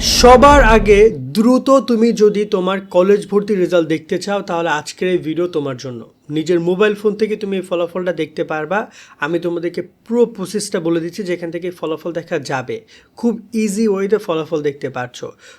সবার আগে দ্রুত তুমি যদি তোমার কলেজ ভর্তি রেজাল্ট দেখতে চাও, তাহলে আজকের এই ভিডিও তোমার জন্য। নিজের মোবাইল ফোন থেকে তুমি এই ফলাফলটা দেখতে পারবা। আমি তোমাদেরকে পুরো প্রসেসটা বলে দিচ্ছি যেখান থেকে ফলাফল দেখা যাবে। খুব ইজি ওয়েতে ফলাফল দেখতে পারছ।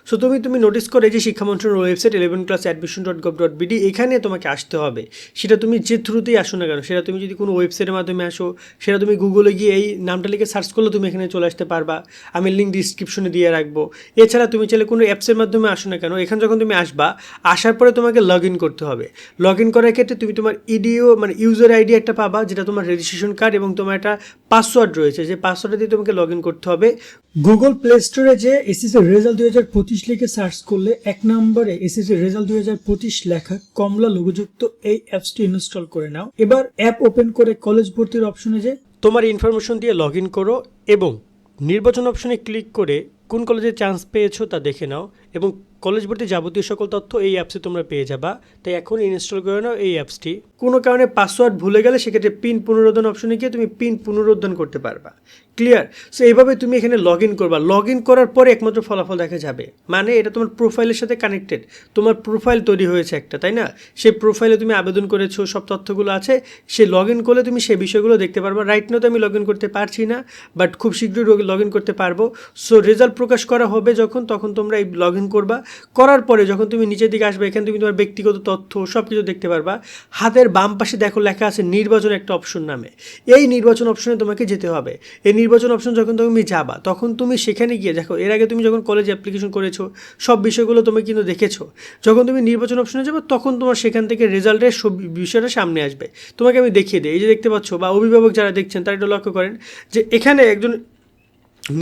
সো তুমি তুমি নোটিস করে যে শিক্ষা মন্ত্রণালয়ের website eleven class admission dot gov dot BD এখানে তোমাকে আসতে হবে। সেটা তুমি যে থ্রুতেই আসো না কেন, সেটা তুমি যদি কোনো ওয়েবসাইটের মাধ্যমে আসো, সেটা তুমি গুগলে গিয়ে এই নামটা লিখে সার্চ করলে তুমি এখানে চলে আসতে পারবা। আমি লিঙ্ক ডিসক্রিপশনে দিয়ে রাখব। এছাড়া তুমি চাইলে কোনো অ্যাপসের মাধ্যমে আসো না কেন, এখানে যখন তুমি আসবা, আসার পরে তোমাকে লগ ইন করতে হবে। লগ ইন করার ক্ষেত্রে তুমি তোমার ইডিও মানে ইউজার আইডি একটা পাবা, যেটা তোমার রেজিস্ট্রেশন কার্ড এবং তোমার একটা পাসওয়ার্ড রয়েছে। যে পাসওয়ার্ড দিয়ে তোমাকে লগ ইন করতে হবে। গুগল প্লে স্টোরে যে এসএসসি রেজাল্ট দুই হাজার পঁচিশ লিখে সার্চ করলে এক নম্বরে এসএসসি রেজাল্ট দুই হাজার পঁচিশ লেখা কমলা লোগোযুক্ত এই অ্যাপসটি ইনস্টল করে নাও। এবার অ্যাপ ওপেন করে কলেজ ভর্তির অপশনে যে তোমার ইনফরমেশন দিয়ে লগ ইন করো এবং নির্বাচন অপশনে ক্লিক করে কোন কলেজে চান্স পেয়েছ তা দেখে নাও এবং কলেজ ভর্তি যাবতীয় সকল তথ্য এই অ্যাপসে তোমরা পেয়ে যাবা। তাই এখন ইনস্টল করে নাও এই অ্যাপসটি কোনো কারণে পাসওয়ার্ড ভুলে গেলে সেক্ষেত্রে পিন পুনরুদ্ধান অপশনে গিয়ে তুমি পিন পুনরুদ্ধান করতে পারবা। ক্লিয়ার সো এইভাবে তুমি এখানে লগ ইন করবা। লগ ইন করার পরে একমাত্র ফলাফল দেখা যাবে। মানে এটা তোমার প্রোফাইলের সাথে কানেক্টেড তোমার প্রোফাইল তৈরি হয়েছে একটা, তাই না? সেই প্রোফাইলে তুমি আবেদন করেছ, সব তথ্যগুলো আছে। সে লগ ইন করলে তুমি সেই বিষয়গুলো দেখতে পারবা। রাইট নাও তো আমি লগ ইন করতে পারছি না বাট খুব শীঘ্রই লগ ইন করতে পারব। সো রেজাল্ট প্রকাশ করা হবে যখন, তখন তোমরা এই লগ ইন করবা। করার পরে যখন তুমি নিচের দিকে আসবে, এখানে তুমি তোমার ব্যক্তিগত তথ্য সব কিছু দেখতে পারবা। হাতের বাম পাশে দেখো লেখা আছে নির্বাচন একটা অপশন নামে। এই নির্বাচন অপশনে তোমাকে যেতে হবে। এই নির্বাচন অপশন যখন তুমি যাবা, তখন তুমি সেখানে গিয়ে, দেখো, এর আগে তুমি যখন কলেজে অ্যাপ্লিকেশন করেছ, সব বিষয়গুলো তুমি কিন্তু দেখেছ। যখন তুমি নির্বাচন অপশনে যাবে, তখন তোমার সেখান থেকে রেজাল্টের সব বিষয়টা সামনে আসবে। তোমাকে আমি দেখিয়ে দিই। এই যে দেখতে পাচ্ছ, বা অভিভাবক যারা দেখছেন, তারা একটু লক্ষ্য করেন যে এখানে একজন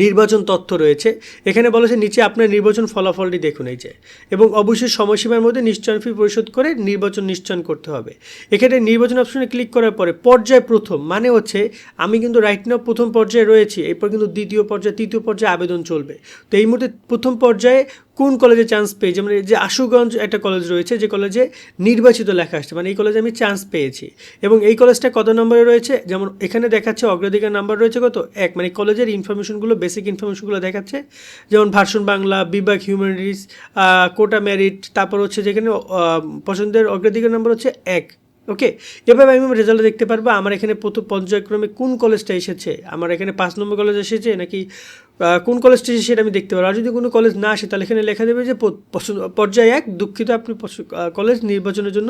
নির্বাচন তথ্য রয়েছে। এখানে বলেছে নিচে আপনার নির্বাচন ফলাফলটি দেখুন এই যে। এবং অবশ্যই সময়সীমার মধ্যে নিশ্চয়ন ফি পরিশোধ করে নির্বাচন নিশ্চয়ন করতে হবে। এখানে নির্বাচন অপশনে ক্লিক করার পরে পর্যায় প্রথম মানে হচ্ছে আমি কিন্তু রাইট নাও প্রথম পর্যায়ে রয়েছি, এরপর কিন্তু দ্বিতীয় পর্যায়ে, তৃতীয় পর্যায়ে আবেদন চলবে। তো এই মুহূর্তে প্রথম পর্যায়ে কোন কলেজে চান্স পেয়ে মানে যে আশুগঞ্জ একটা কলেজ রয়েছে, যে কলেজে নির্বাচিত লেখা আসছে। মানে এই কলেজে আমি চান্স পেয়েছি। এবং এই কলেজটা কত নম্বরে রয়েছে? যেমন এখানে দেখাচ্ছে অগ্রাধিকার নাম্বার রয়েছে কত? এক। মানে কলেজের ইনফরমেশনগুলো বেসিক ইনফরমেশনগুলো দেখাচ্ছে। যেমন ভার্সন বাংলা, বিভাগ হিউম্যানিটিস কোটা মেরিট তারপর হচ্ছে যেখানে পছন্দের অগ্রাধিকার নাম্বার হচ্ছে এক। ওকে এভাবে আমি রেজাল্ট দেখতে পারব। আমার এখানে প্রথম পর্যায়ক্রমে কোন কলেজটা এসেছে? আমার এখানে পাঁচ নম্বর কলেজ এসেছে নাকি কোন কলেজটা সেটা আমি দেখতে পারব। আর যদি কোনো কলেজ না আসে, তাহলে এখানে লেখা দেবে যে পর্যায় এক, দুঃখিত আপনি কলেজ নির্বাচনের জন্য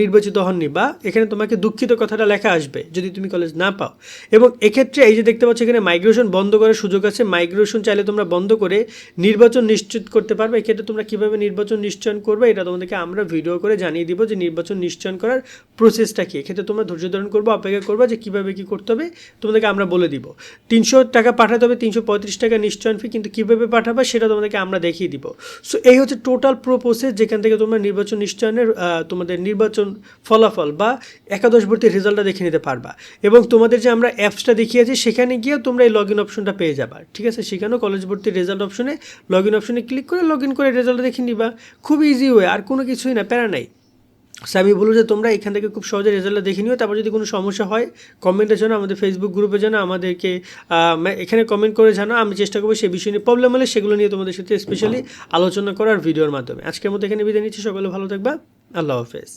নির্বাচিত হননি বা এখানে তোমাকে দুঃখিত কথাটা লেখা আসবে যদি তুমি কলেজ না পাও। এবং এক্ষেত্রে এই যে দেখতে পাচ্ছ এখানে মাইগ্রেশন বন্ধ করার সুযোগ আছে। মাইগ্রেশন চাইলে তোমরা বন্ধ করে নির্বাচন নিশ্চিত করতে পারবে। এক্ষেত্রে তোমরা কীভাবে নির্বাচন নিশ্চয়ন করবে, এটা তোমাদেরকে আমরা ভিডিও করে জানিয়ে দিব যে নির্বাচন নিশ্চয়ন করার প্রসেসটা কী। এক্ষেত্রে তোমরা ধৈর্য ধারণ করব, অপেক্ষা করব যে কীভাবে কী করতে হবে, তোমাদেরকে আমরা বলে দিব। তিনশো টাকা পাঠাতে হবে, তিনশো পঁয়ত্রিশ টাকা নিশ্চয়ন ফি কিন্তু কীভাবে পাঠাবে সেটা তোমাদেরকে আমরা দেখিয়ে দিব। সো এই হচ্ছে টোটাল প্রো প্রসেস যেখান থেকে তোমরা নির্বাচন নিশ্চয়নের তোমাদের নির্বাচন ফলাফল বা একাদশ ভর্তির রেজাল্টটা দেখে নিতে পারবা। এবং তোমাদের যে আমরা অ্যাপসটা দেখিয়েছি, সেখানে গিয়েও তোমরা এই লগ ইন অপশনটা পেয়ে যাবা। ঠিক আছে? সেখানেও কলেজ ভর্তির রেজাল্ট অপশনে লগ ইন অপশনে ক্লিক করে লগ ইন করে রেজাল্টটা দেখে নিবা। খুব ইজি ওয়ে আর কোনো কিছুই না, প্যারা নাই। সো আমি বলব যে তোমরা এখান থেকে খুব সহজে রেজাল্টটা দেখে নিও। তারপর যদি কোনো সমস্যা হয় কমেন্টে জানো আমাদের ফেসবুক গ্রুপে জানো আমাদেরকে এখানে কমেন্ট করে জানো আমি চেষ্টা করব সেই বিষয় নিয়ে প্রবলেম হলে সেগুলো নিয়ে তোমাদের সাথে স্পেশালি আলোচনা করার ভিডিওর মাধ্যমে। আজকের মতো এখানে বিদায় নিচ্ছি। সকলে ভালো থাকবা। আল্লাহ হাফেজ।